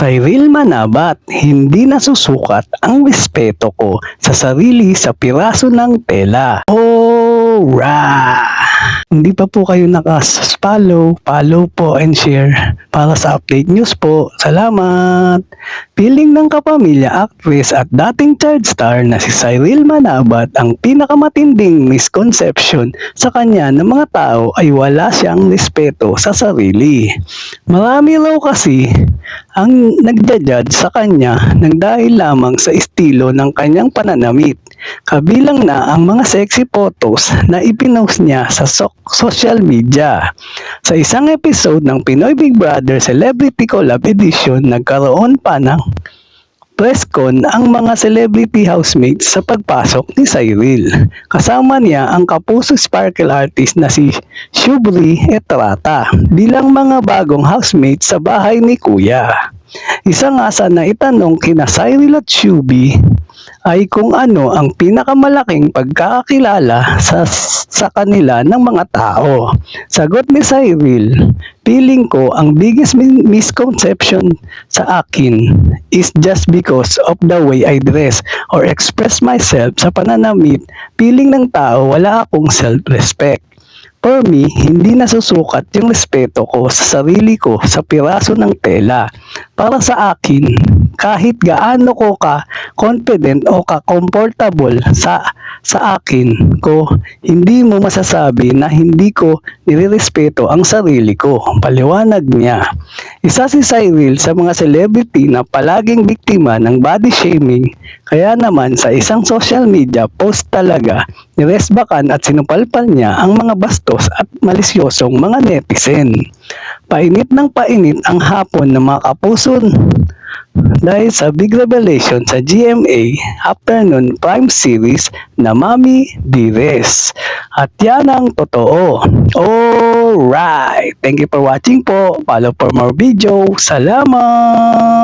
Cyril Manabat, hindi nasusukat ang respeto ko sa sarili sa piraso ng tela. Alright! Hindi pa po kayo nakas-follow, follow po and share para sa update news po. Salamat! Piling ng kapamilya actress at dating child star na si Cyril Manabat ang pinakamatinding misconception sa kanya ng mga tao ay wala siyang respeto sa sarili. Marami raw kasi ang nagja-judge sa kanya ng dahil lamang sa estilo ng kanyang pananamit. Kabilang na ang mga sexy photos na ipinost niya sa so- social media. Sa isang episode ng Pinoy Big Brother Celebrity Collab Edition, nagkaroon pa ng press con ang mga celebrity housemates sa pagpasok ni Cyril. Kasama niya ang kapuso sparkle artist na si Shubri Etrata bilang mga bagong housemates sa bahay ni Kuya. Isa nga sa naitanong kina Cyril at Shubi ay kung ano ang pinakamalaking pagkakakilala sa, sa kanila ng mga tao. Sagot ni Cyril, feeling ko ang biggest misconception sa akin is just because of the way I dress or express myself sa pananamit, feeling ng tao wala akong self-respect. For me, hindi nasusukat yung respeto ko sa sarili ko sa piraso ng tela. Para sa akin, kahit gaano ko ka confident o ka comfortable sa sa akin ko, hindi mo masasabi na hindi ko nirerespeto ang sarili ko. Paliwanag niya. Isa si Cyril sa mga celebrity na palaging biktima ng body shaming kaya naman sa isang social media post talaga niresbakan at sinupalpal niya ang mga bastos at malisyosong mga netizen. Painit ng painit ang hapon ng mga kapuson dahil sa big revelation sa GMA Afternoon Prime Series na Mami Dires. At yan ang totoo. Alright! Thank you for watching po. Follow for more video. Salamat!